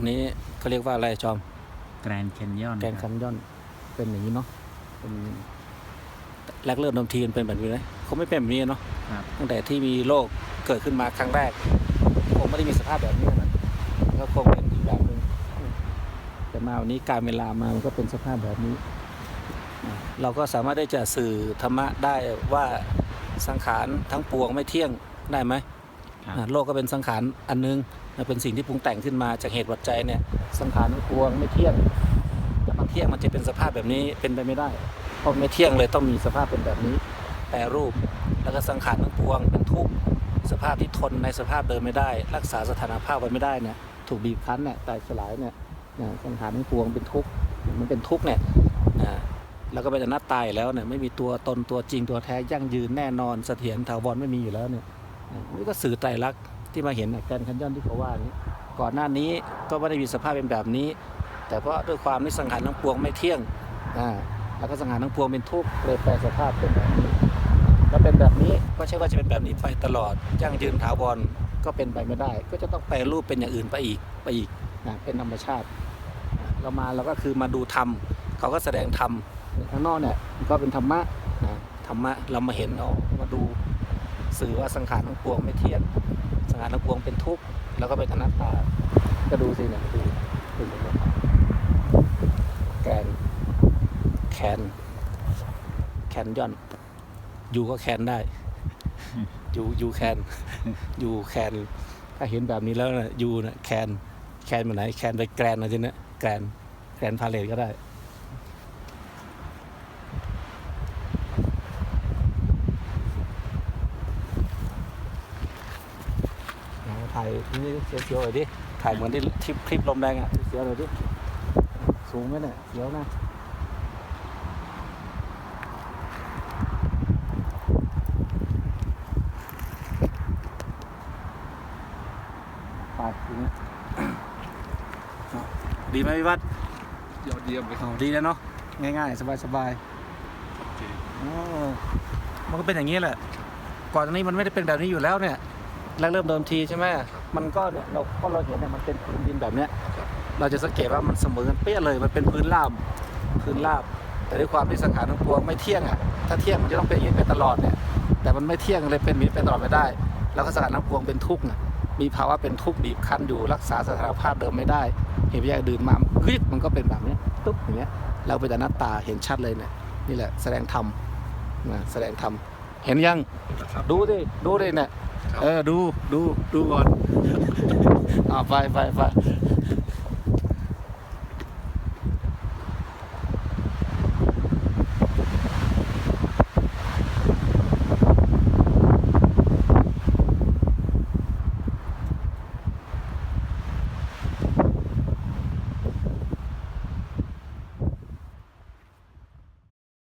รงนี้เขาเรียกว่าอะไรจอมแกรนด์แคนยอนแกนคันยอนเป็นอย่างนี้เนาะเป็นแรกเริ่มเดิมทีมันเป็นแบบนี้เลยเขาไม่เป็นแบบนี้เนาะครับตั้งแต่ที่มีโลกเกิดขึ้นมาครั้งแรกคงไม่ได้มีสภาพแบบนี้นะก็คงเป็นอีกแบบหนึ่งแต่มาวันนี้การเวลามามันก็เป็นสภาพแบบนี้อะเราก็สามารถได้จะสื่อธรรมะได้ว่าสังขารทั้งปวงไม่เที่ยงได้ไหมครับอะ โลกก็เป็นสังขารอันนึงเป็นสิ่งที่ปรุงแต่งขึ้นมาจากเหตุปัจจัยเนี่ยสังขารทั้งปวงไม่เที่ยงจะมาเที่ยงมันจะเป็นสภาพแบบนี้เป็นไปไม่ได้เพราะไม่เที่ยงเลยต้องมีสภาพเป็นแบบนี้แปรรูป แล้วก็สังขารทั้งปวงเป็นทุกข์สภาพที่ทนในสภาพเดิมไม่ได้ รักษาสถานภาพไว้ไม่ได้เนี่ยถูกบีบคั้นเนี่ยแตกสลายเนี่ยสังขารทั้งปวงเป็นทุกข์มันเป็นทุกข์เนี่ยแล้วก็เป็นอนัตตายแล้วเนี่ยไม่มีตัวตนตัวจริงตัวแท้ยั่งยืนแน่นอนเสถียรถาวรไม่มีอยู่แล้วเนี่ย นี่ก็สื่อไตรลักษณ์ที่มาเห็นแกนคันย่อนที่เขาว่านี้ก่อนหน้านี้ก็ไม่ได้มีสภาพเป็นแบบนี้ แต่เพราะด้วยความที่สังขารทั้งปวงไม่เที่ยงอ่าแล้วก็สังขารทั้งปวงเป็นทุกข์เลยแปลสภาพเป็นแบบนี้ถ้าเป็นแบบนี้ก็ใช่ว่าจะเป็นแบบนี้ไปตลอดยั่งยืนถาวรก็เป็นไปไม่ได้ ก็จะต้องแปลรูปเป็นอย่างอื่นไปอีกไปอีกนะเป็นธรรมชาติ เรามาเราก็คือมาดูธรรมเขาก็แสดงธรรมข้างนอกเนี่ยก็เป็นธรรมะนะธรรมะเรามาเห็นเอามาดู สื่อว่าสังขารทั้งปวงไม่เที่ยงสังขารทั้งปวงเป็นทุกข์แล้วก็เป็นอนัตตาก็ดูสิเนี่ยดูดูแกนแคนแคนย่อนยูก็แคนได้ยูยูแคนยูแคนถ้าเห็นแบบนี้แล้วนะยูนะแคนแคนมาไหนแคนไปแกรนนะทีนี้แกรนแกรนพาเลทก็ได้เอา ถ่ายนี่เสียวๆหน่อยดิ ถ่ายเหมือนที่ทริปคลิปลมแรงอะเสียวๆหน่อยดิ สูงไหมเนี่ยเสียวนะไปทีนี้ดีไหมพี่วัดยอดเยี่ยมเลยครับอ๋อดีแล้วเนาะ ง่ายๆ สบายๆอ๋อมันก็เป็นอย่างนี้แหละ ก่อนอันนี้มันไม่ได้เป็นแบบนี้อยู่แล้วเนี่ย แรกเริ่มเดิมทีใช่ไหมมันก็เนี่ยเราก็เราเห็นเนี่ยมันเป็นพื้นดินแบบเนี้ยเราจะสังเกตว่ามันเสมอกันเปี้ยเลยมันเป็นพื้นราบพื้นราบ แต่ด้วยความที่สังขารทั้งปวงไม่เที่ยงอะถ้าเที่ยงมันจะต้องเป็นอย่างนี้ไปตลอดเนี่ยแต่มันไม่เที่ยงเลยเป็นอย่างนี้ไปตลอดไม่ได้ แล้วก็สังขารทั้งปวงเป็นทุกข์น่ะมีภาวะเป็นทุกข์บีบคั้นอยู่รักษาสถานภาพเดิมไม่ได้ เห็นวิญญาณดื่นมาเฮ้ยมันก็เป็นแบบเนี้ยตุ๊บอย่างเงี้ยเราเป็นอนัตตาเห็นชัดเลยเนี่ยนี่แหละแสดงธรรมนะแสดงธรรมเห็นยังนะครับดูดิดูดิเนี่ยครับ เออดูดูดูก่อนอ่าไปไปไป